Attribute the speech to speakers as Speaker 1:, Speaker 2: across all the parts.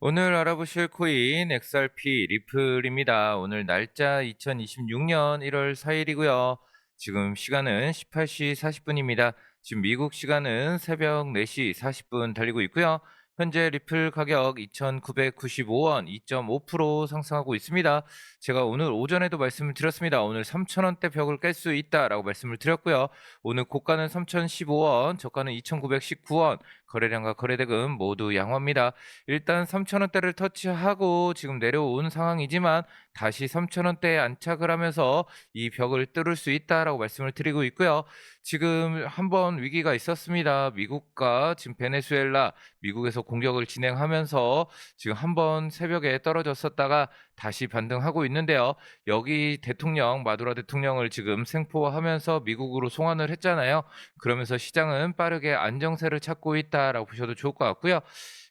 Speaker 1: 오늘 알아보실 코인 XRP 리플입니다. 오늘 날짜 2026년 1월 4일이고요. 지금 시간은 18시 40분입니다. 지금 미국 시간은 새벽 4시 40분 달리고 있고요. 현재 리플 가격 2,995원 2.5% 상승하고 있습니다. 제가 오늘 오전에도 말씀을 드렸습니다. 오늘 3,000원대 벽을 깰 수 있다라고 말씀을 드렸고요. 오늘 고가는 3,015원, 저가는 2,919원, 거래량과 거래대금 모두 양호합니다. 일단 3,000원대를 터치하고 지금 내려온 상황이지만 다시 3,000원대에 안착을 하면서 이 벽을 뚫을 수 있다라고 말씀을 드리고 있고요. 지금 한번 위기가 있었습니다. 미국과 지금 베네수엘라, 미국에서 공격을 진행하면서 지금 한번 새벽에 떨어졌었다가 다시 반등하고 있는데요. 여기 대통령, 마두라 대통령을 지금 생포하면서 미국으로 송환을 했잖아요. 그러면서 시장은 빠르게 안정세를 찾고 있다라고 보셔도 좋을 것 같고요.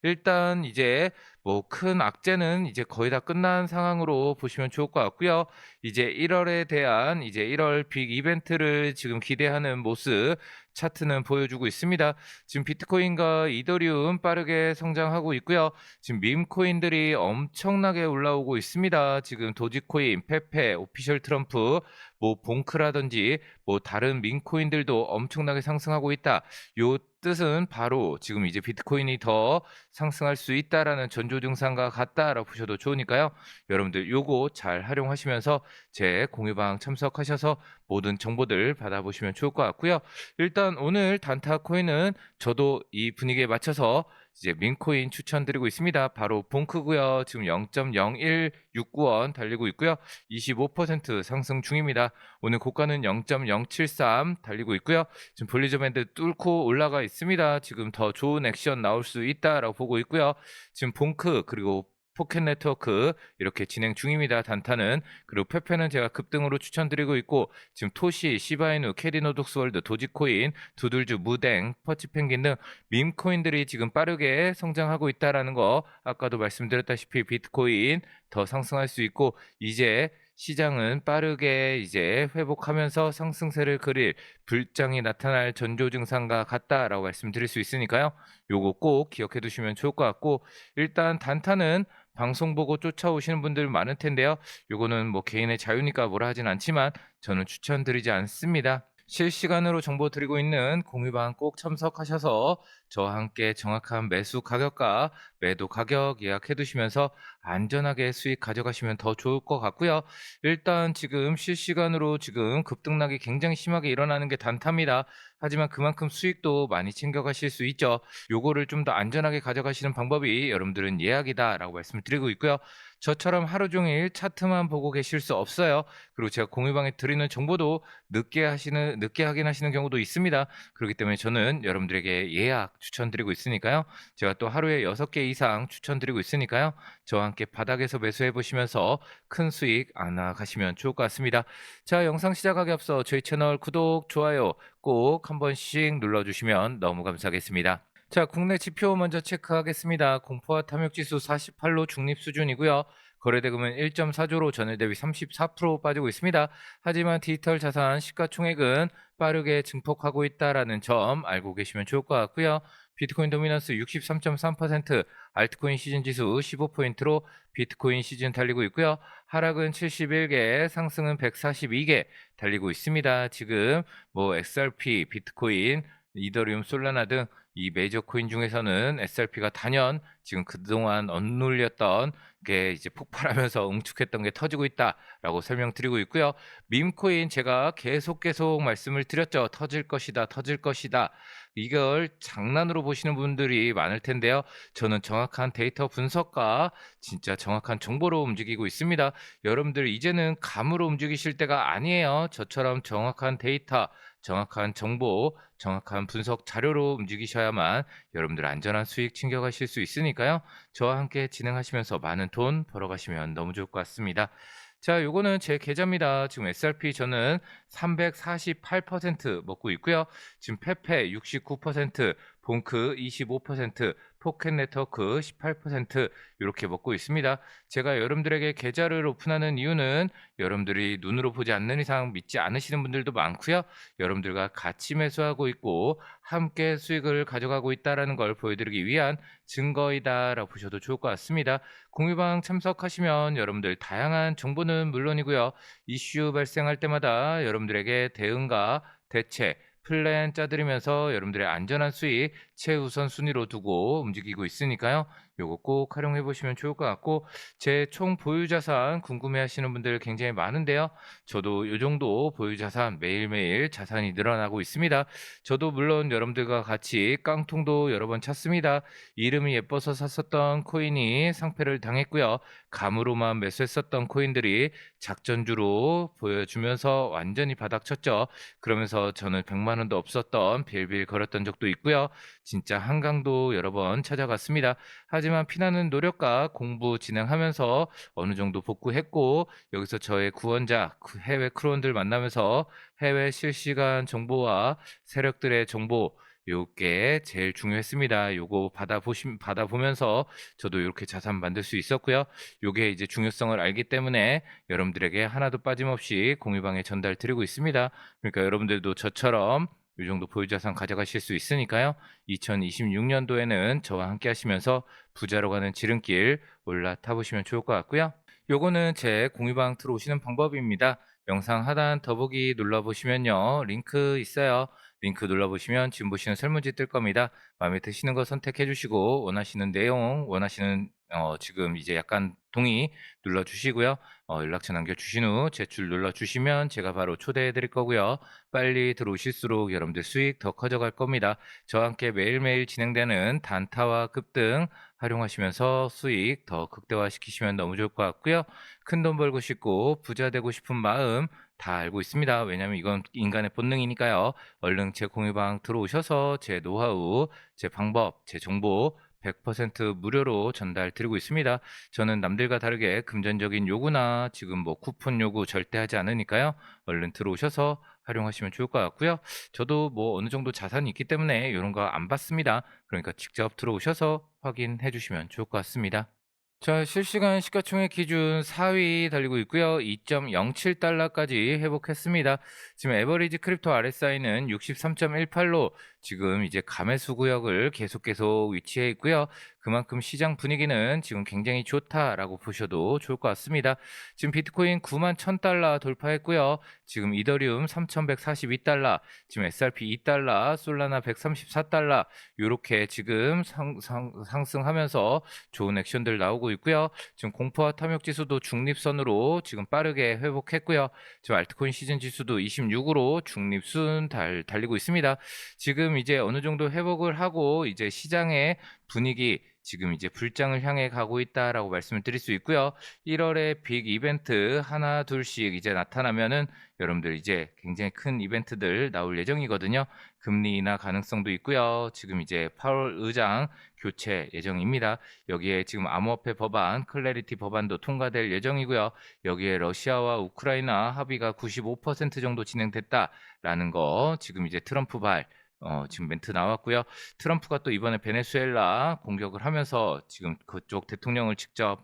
Speaker 1: 일단 이제 뭐 큰 악재는 이제 거의 다 끝난 상황으로 보시면 좋을 것 같고요. 이제 1월에 대한 이제 1월 빅 이벤트를 지금 기대하는 모습 차트는 보여주고 있습니다. 지금 비트코인과 이더리움 빠르게 성장하고 있고요. 지금 밈 코인들이 엄청나게 올라오고 있습니다. 지금 도지코인, 페페, 오피셜 트럼프, 뭐 봉크라든지 뭐 다른 민 코인들도 엄청나게 상승하고 있다. 요 뜻은 바로 지금 이제 비트코인이 더 상승할 수 있다라는 전조 증상과 같다라고 보셔도 좋으니까요. 여러분들 요거 잘 활용하시면서 제 공유방 참석하셔서 모든 정보들 받아보시면 좋을 것 같고요. 일단 오늘 단타 코인은 저도 이 분위기에 맞춰서 이제 민코인 추천드리고 있습니다. 바로 봉크고요. 지금 0.0169원 달리고 있고요. 25% 상승 중입니다. 오늘 고가는 0.073 달리고 있고요. 지금 볼리저 밴드 뚫고 올라가 있습니다. 지금 더 좋은 액션 나올 수 있다라고 보고 있고요. 지금 봉크 그리고 포켓 네트워크 이렇게 진행 중입니다. 단타는 그리고 페페는 제가 급등으로 추천드리고 있고 지금 토시, 시바이누, 캐디노독스월드, 도지코인, 두들주, 무댕, 퍼치펭귄 등 밈코인들이 지금 빠르게 성장하고 있다라는 거 아까도 말씀드렸다시피 비트코인 더 상승할 수 있고 이제 시장은 빠르게 이제 회복하면서 상승세를 그릴 불장이 나타날 전조 증상과 같다라고 말씀드릴 수 있으니까요. 요거 꼭 기억해 두시면 좋을 것 같고 일단 단타는 방송 보고 쫓아오시는 분들 많을 텐데요. 요거는 뭐 개인의 자유니까 뭐라 하진 않지만 저는 추천드리지 않습니다. 실시간으로 정보 드리고 있는 공유방 꼭 참석하셔서 저와 함께 정확한 매수 가격과 매도 가격 예약해 두시면서 안전하게 수익 가져가시면 더 좋을 것 같고요. 일단 지금 실시간으로 지금 급등락이 굉장히 심하게 일어나는 게 단타입니다. 하지만 그만큼 수익도 많이 챙겨가실 수 있죠. 요거를 좀 더 안전하게 가져가시는 방법이 여러분들은 예약이다라고 말씀을 드리고 있고요. 저처럼 하루 종일 차트만 보고 계실 수 없어요. 그리고 제가 공유방에 드리는 정보도 늦게 하시는 늦게 확인하시는 경우도 있습니다. 그렇기 때문에 저는 여러분들에게 예약 추천드리고 있으니까요. 제가 또 하루에 6개 이상 추천드리고 있으니까요. 저와 함께 바닥에서 매수해 보시면서 큰 수익 안 나가시면 좋을 것 같습니다. 자, 영상 시작하기 앞서 저희 채널 구독, 좋아요 꼭 한 번씩 눌러 주시면 너무 감사하겠습니다. 자, 국내 지표 먼저 체크하겠습니다. 공포와 탐욕지수 48로 중립 수준이고요. 거래대금은 1.4조로 전일 대비 34% 빠지고 있습니다. 하지만 디지털 자산 시가총액은 빠르게 증폭하고 있다라는 점 알고 계시면 좋을 것 같고요. 비트코인 도미넌스 63.3%, 알트코인 시즌 지수 15포인트로 비트코인 시즌 달리고 있고요. 하락은 71개, 상승은 142개 달리고 있습니다. 지금 뭐 XRP, 비트코인, 이더리움, 솔라나 등 이 메이저 코인 중에서는 SRP가 단연 지금 그동안 억눌렸던 게 이제 폭발하면서 응축했던 게 터지고 있다라고 설명드리고 있고요. 밈코인 제가 계속 계속 말씀을 드렸죠. 터질 것이다, 터질 것이다. 이걸 장난으로 보시는 분들이 많을 텐데요. 저는 정확한 데이터 분석과 진짜 정확한 정보로 움직이고 있습니다. 여러분들 이제는 감으로 움직이실 때가 아니에요. 저처럼 정확한 데이터, 정확한 정보, 정확한 분석 자료로 움직이셔야만 여러분들 안전한 수익 챙겨가실 수 있으니까요. 저와 함께 진행하시면서 많은 돈 벌어가시면 너무 좋을 것 같습니다. 자, 요거는 제 계좌입니다. 지금 SRP 저는 348% 먹고 있고요. 지금 페페 69%, 봉크 25%, 포켓 네트워크 18% 이렇게 먹고 있습니다. 제가 여러분들에게 계좌를 오픈하는 이유는 여러분들이 눈으로 보지 않는 이상 믿지 않으시는 분들도 많고요. 여러분들과 같이 매수하고 있고 함께 수익을 가져가고 있다라는 걸 보여드리기 위한 증거이다라고 보셔도 좋을 것 같습니다. 공유방 참석하시면 여러분들 다양한 정보는 물론이고요. 이슈 발생할 때마다 여러분들에게 대응과 대책 플랜 짜드리면서 여러분들의 안전한 수익 최우선 순위로 두고 움직이고 있으니까요. 요거 꼭 활용해 보시면 좋을 것 같고 제 총 보유 자산 궁금해 하시는 분들 굉장히 많은데요. 저도 요 정도 보유 자산 매일매일 자산이 늘어나고 있습니다. 저도 물론 여러분들과 같이 깡통도 여러 번 찼습니다. 이름이 예뻐서 샀었던 코인이 상패를 당했고요. 감으로만 매수했었던 코인들이 작전주로 보여주면서 완전히 바닥쳤죠. 그러면서 저는 100만 원도 없었던 빌빌 걸었던 적도 있고요. 진짜 한강도 여러 번 찾아갔습니다. 하지만 피나는 노력과 공부 진행하면서 어느 정도 복구했고 여기서 저의 구원자 그 해외 크루원들 만나면서 해외 실시간 정보와 세력들의 정보 요게 제일 중요했습니다. 요거 받아보시, 받아보면서 저도 이렇게 자산 만들 수 있었고요. 요게 이제 중요성을 알기 때문에 여러분들에게 하나도 빠짐없이 공유방에 전달 드리고 있습니다. 그러니까 여러분들도 저처럼 이 정도 보유자산 가져가실 수 있으니까요. 2026년도에는 저와 함께 하시면서 부자로 가는 지름길 올라타 보시면 좋을 것 같고요. 요거는 제 공유방 들어오시는 방법입니다. 영상 하단 더보기 눌러보시면요. 링크 있어요. 링크 눌러보시면 지금 보시는 설문지 뜰 겁니다. 마음에 드시는 거 선택해 주시고 원하시는 내용, 원하시는 어, 지금 이제 약간 동의 눌러주시고요. 어, 연락처 남겨주신 후 제출 눌러주시면 제가 바로 초대해 드릴 거고요. 빨리 들어오실수록 여러분들 수익 더 커져갈 겁니다. 저와 함께 매일매일 진행되는 단타와 급등 활용하시면서 수익 더 극대화시키시면 너무 좋을 것 같고요. 큰 돈 벌고 싶고 부자 되고 싶은 마음 다 알고 있습니다. 왜냐하면 이건 인간의 본능이니까요. 얼른 제 공유방 들어오셔서 제 노하우, 제 방법, 제 정보 100% 무료로 전달 드리고 있습니다. 저는 남들과 다르게 금전적인 요구나 지금 뭐 쿠폰 요구 절대 하지 않으니까요. 얼른 들어오셔서 활용하시면 좋을 것 같고요. 저도 뭐 어느 정도 자산이 있기 때문에 이런 거 안 받습니다. 그러니까 직접 들어오셔서 확인해 주시면 좋을 것 같습니다. 자, 실시간 시가총액 기준 4위 달리고 있고요. 2.07달러까지 회복했습니다. 지금 에버리지 크립토 RSI는 63.18로 지금 이제 감매수 구역을 계속 계속 위치해 있고요. 그만큼 시장 분위기는 지금 굉장히 좋다라고 보셔도 좋을 것 같습니다. 지금 비트코인 9만 1000달러 돌파했고요. 지금 이더리움 3142달러, 지금 SRP 2달러, 솔라나 134달러 이렇게 지금 상, 상, 상승하면서 좋은 액션들 나오고 있고요. 지금 공포와 탐욕 지수도 중립선으로 지금 빠르게 회복했고요. 지금 알트코인 시즌 지수도 26으로 중립순 달, 달리고 있습니다. 지금 이제 어느 정도 회복을 하고 이제 시장의 분위기 지금 이제 불장을 향해 가고 있다라고 말씀을 드릴 수 있고요. 1월에 빅 이벤트 하나 둘씩 이제 나타나면은 여러분들 이제 굉장히 큰 이벤트들 나올 예정이거든요. 금리 인하 가능성도 있고요. 지금 이제 8월 의장 교체 예정입니다. 여기에 지금 암호화폐 법안, 클래리티 법안도 통과될 예정이고요. 여기에 러시아와 우크라이나 합의가 95% 정도 진행됐다라는 거 지금 이제 트럼프 발 어, 지금 멘트 나왔고요. 트럼프가 또 이번에 베네수엘라 공격을 하면서 지금 그쪽 대통령을 직접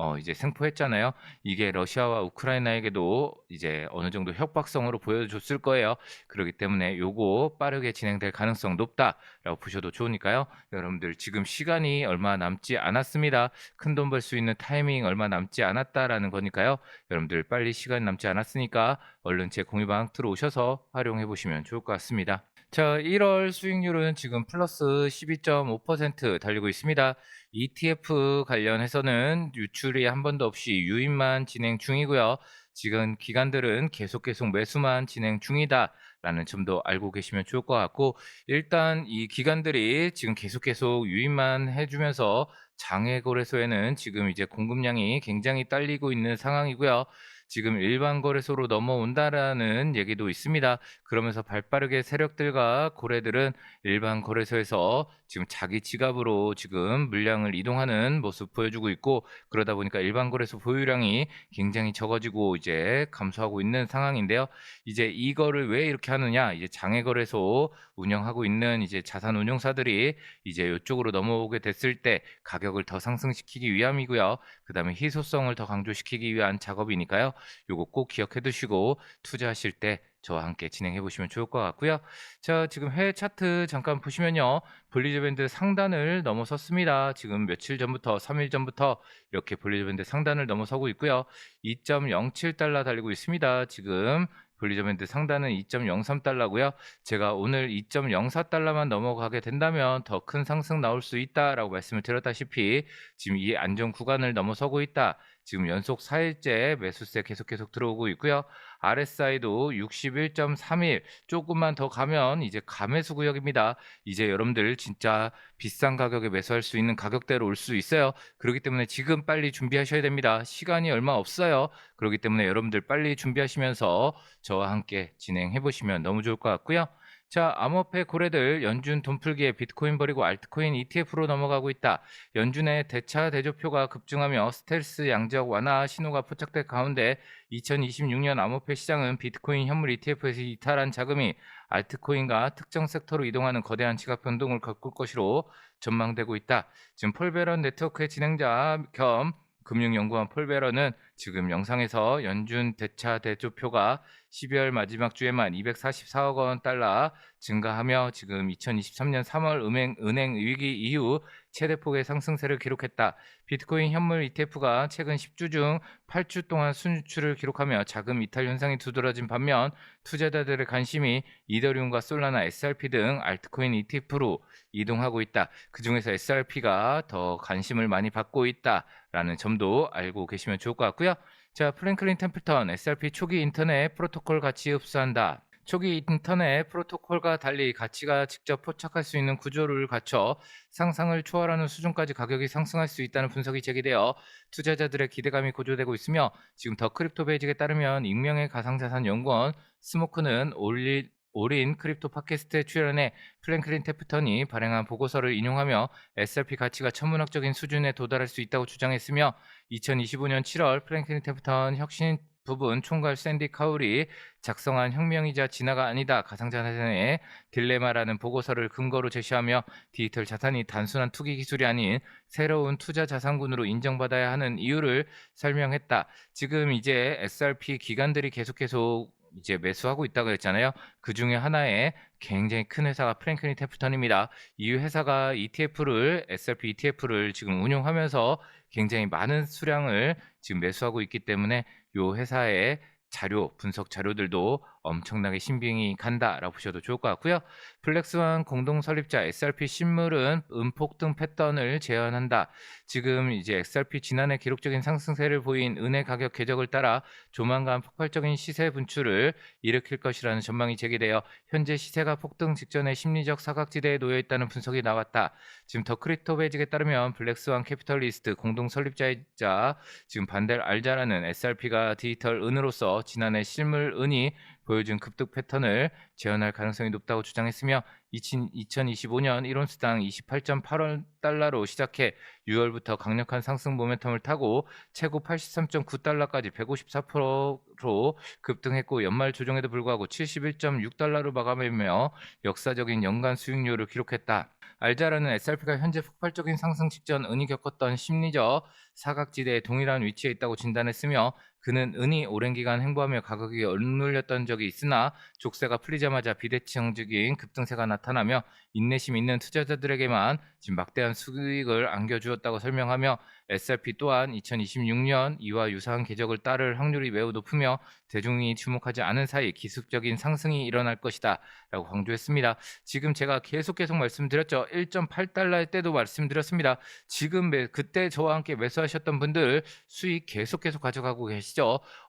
Speaker 1: 어, 이제 생포했잖아요. 이게 러시아와 우크라이나에게도 이제 어느 정도 협박성으로 보여줬을 거예요. 그렇기 때문에 요거 빠르게 진행될 가능성 높다라고 보셔도 좋으니까요. 여러분들 지금 시간이 얼마 남지 않았습니다. 큰 돈 벌 수 있는 타이밍 얼마 남지 않았다라는 거니까요. 여러분들 빨리 시간 남지 않았으니까 얼른 제 공유방 들어오셔서 활용해 보시면 좋을 것 같습니다. 자, 1월 수익률은 지금 플러스 12.5% 달리고 있습니다. ETF 관련해서는 유출이 한 번도 없이 유입만 진행 중이고요. 지금 기관들은 계속 계속 매수만 진행 중이다. 라는 점도 알고 계시면 좋을 것 같고 일단 이 기관들이 지금 계속 계속 유입만 해주면서 장외 거래소에는 지금 이제 공급량이 굉장히 딸리고 있는 상황이고요. 지금 일반 거래소로 넘어온다라는 얘기도 있습니다. 그러면서 발빠르게 세력들과 고래들은 일반 거래소에서 지금 자기 지갑으로 지금 물량 거래량을 이동하는 모습 보여주고 있고 그러다 보니까 일반 거래소 보유량이 굉장히 적어지고 이제 감소하고 있는 상황인데요. 이제 이거를 왜 이렇게 하느냐? 이제 장외 거래소 운영하고 있는 이제 자산 운용사들이 이제 이쪽으로 넘어오게 됐을 때 가격을 더 상승시키기 위함이고요. 그다음에 희소성을 더 강조시키기 위한 작업이니까요. 요거 꼭 기억해 두시고 투자하실 때 저와 함께 진행해 보시면 좋을 것 같고요. 자, 지금 해외 차트 잠깐 보시면요. 볼리저 밴드 상단을 넘어섰습니다. 지금 며칠 전부터 3일 전부터 이렇게 볼리저 밴드 상단을 넘어서고 있고요. 2.07달러 달리고 있습니다. 지금 볼리저 밴드 상단은 2.03달러고요. 제가 오늘 2.04달러만 넘어가게 된다면 더 큰 상승 나올 수 있다라고 말씀을 드렸다시피 지금 이 안전 구간을 넘어서고 있다. 지금 연속 4일째 매수세 계속 계속 들어오고 있고요. RSI도 61.31 조금만 더 가면 이제 가매수 구역입니다. 이제 여러분들 진짜 비싼 가격에 매수할 수 있는 가격대로 올 수 있어요. 그렇기 때문에 지금 빨리 준비하셔야 됩니다. 시간이 얼마 없어요. 그렇기 때문에 여러분들 빨리 준비하시면서 저와 함께 진행해 보시면 너무 좋을 것 같고요. 자, 암호폐 고래들 연준 돈풀기에 비트코인 버리고 알트코인 ETF로 넘어가고 있다. 연준의 대차 대조표가 급증하며 스텔스 양적 완화 신호가 포착될 가운데 2026년 암호폐 시장은 비트코인 현물 ETF에서 이탈한 자금이 알트코인과 특정 섹터로 이동하는 거대한 지각 변동을 겪을 것으로 전망되고 있다. 지금 폴베런 네트워크의 진행자 겸 금융연구원 폴베런은 지금 영상에서 연준 대차 대조표가 12월 마지막 주에만 244억 원 달러 증가하며 지금 2023년 3월 은행, 은행 위기 이후 최대 폭의 상승세를 기록했다. 비트코인 현물 ETF가 최근 10주 중 8주 동안 순유출을 기록하며 자금 이탈 현상이 두드러진 반면 투자자들의 관심이 이더리움과 솔라나, SRP 등 알트코인 ETF로 이동하고 있다. 그 중에서 SRP가 더 관심을 많이 받고 있다라는 점도 알고 계시면 좋을 것 같고요. 자, 프랭클린 템플턴 SRP 초기 인터넷 프로토콜 가치 흡수한다. 초기 인터넷 프로토콜과 달리 가치가 직접 포착할 수 있는 구조를 갖춰 상상을 초월하는 수준까지 가격이 상승할 수 있다는 분석이 제기되어 투자자들의 기대감이 고조되고 있으며 지금 더 크립토 베이직에 따르면 익명의 가상자산 연구원 스모크는 올리 올인 크립토 팟캐스트에 출연해 플랭클린 테프턴이 발행한 보고서를 인용하며 SRP 가치가 천문학적인 수준에 도달할 수 있다고 주장했으며 2025년 7월 플랭클린 테프턴 혁신 부분 총괄 샌디 카울이 작성한 혁명이자 진화가 아니다 가상자산의 딜레마라는 보고서를 근거로 제시하며 디지털 자산이 단순한 투기 기술이 아닌 새로운 투자 자산군으로 인정받아야 하는 이유를 설명했다. 지금 이제 SRP 기관들이 계속 계속 이제 매수하고 있다고 했잖아요. 그 중에 하나의 굉장히 큰 회사가 프랭클린 테프턴입니다. 이 회사가 ETF를 SRP ETF를 지금 운용하면서 굉장히 많은 수량을 지금 매수하고 있기 때문에 이 회사의 자료, 분석 자료들도 엄청나게 신빙이 간다라고 보셔도 좋을 것 같고요. 블랙스완 공동 설립자 SRP 신물은 음폭등 패턴을 재현한다. 지금 이제 XRP 지난해 기록적인 상승세를 보인 은행 가격 궤적을 따라 조만간 폭발적인 시세 분출을 일으킬 것이라는 전망이 제기되어 현재 시세가 폭등 직전에 심리적 사각지대에 놓여 있다는 분석이 나왔다. 지금 더 크리토 베직에 따르면 블랙스완 캐피털리스트 공동 설립자이자 지금 반델 알자라는 SRP가 디지털 은으로서 지난해 실물 은이 보여준 급등 패턴을 재현할 가능성이 높다고 주장했으며 2025년 1온스당 28.8원 달러로 시작해 6월부터 강력한 상승 모멘텀을 타고 최고 83.9달러까지 154%로 급등했고 연말 조정에도 불구하고 71.6달러로 마감하며 역사적인 연간 수익률을 기록했다. 알자라는 SRP가 현재 폭발적인 상승 직전 은이 겪었던 심리적 사각지대에 동일한 위치에 있다고 진단했으며 그는 은이 오랜 기간 행보하며 가격이 억눌렸던 적이 있으나 족쇄가 풀리자마자 비대칭적인 급등세가 나타나며 인내심 있는 투자자들에게만 지금 막대한 수익을 안겨주었다고 설명하며 SRP 또한 2026년 이와 유사한 궤적을 따를 확률이 매우 높으며 대중이 주목하지 않은 사이 기습적인 상승이 일어날 것이다 라고 강조했습니다. 지금 제가 계속 계속 말씀드렸죠. 1.8달러일 때도 말씀드렸습니다. 지금 매, 그때 저와 함께 매수하셨던 분들 수익 계속 계속 가져가고 계시죠.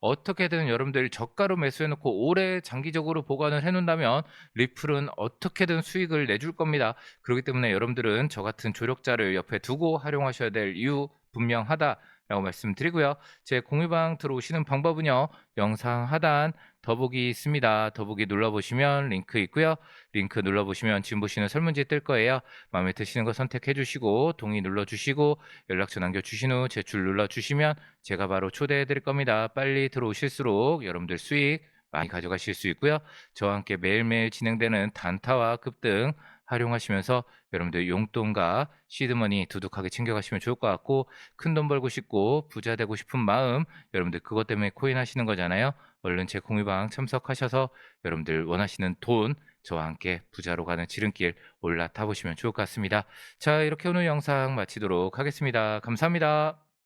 Speaker 1: 어떻게든 여러분들 저가로 매수해놓고 오래 장기적으로 보관을 해놓는다면 리플은 어떻게든 수익을 내줄 겁니다. 그렇기 때문에 여러분들은 저 같은 조력자를 옆에 두고 활용하셔야 될 이유 분명하다 라고 말씀드리고요. 제 공유방 들어오시는 방법은요. 영상 하단 더보기 있습니다. 더보기 눌러보시면 링크 있고요. 링크 눌러보시면 지금 보시는 설문지 뜰 거예요. 마음에 드시는 거 선택해 주시고 동의 눌러 주시고 연락처 남겨 주신 후 제출 눌러 주시면 제가 바로 초대해 드릴 겁니다. 빨리 들어오실수록 여러분들 수익 많이 가져가실 수 있고요. 저와 함께 매일매일 진행되는 단타와 급등 활용하시면서 여러분들 용돈과 시드머니 두둑하게 챙겨가시면 좋을 것 같고 큰 돈 벌고 싶고 부자 되고 싶은 마음 여러분들 그것 때문에 코인 하시는 거잖아요. 얼른 제 공유방 참석하셔서 여러분들 원하시는 돈 저와 함께 부자로 가는 지름길 올라타 보시면 좋을 것 같습니다. 자 이렇게 오늘 영상 마치도록 하겠습니다. 감사합니다.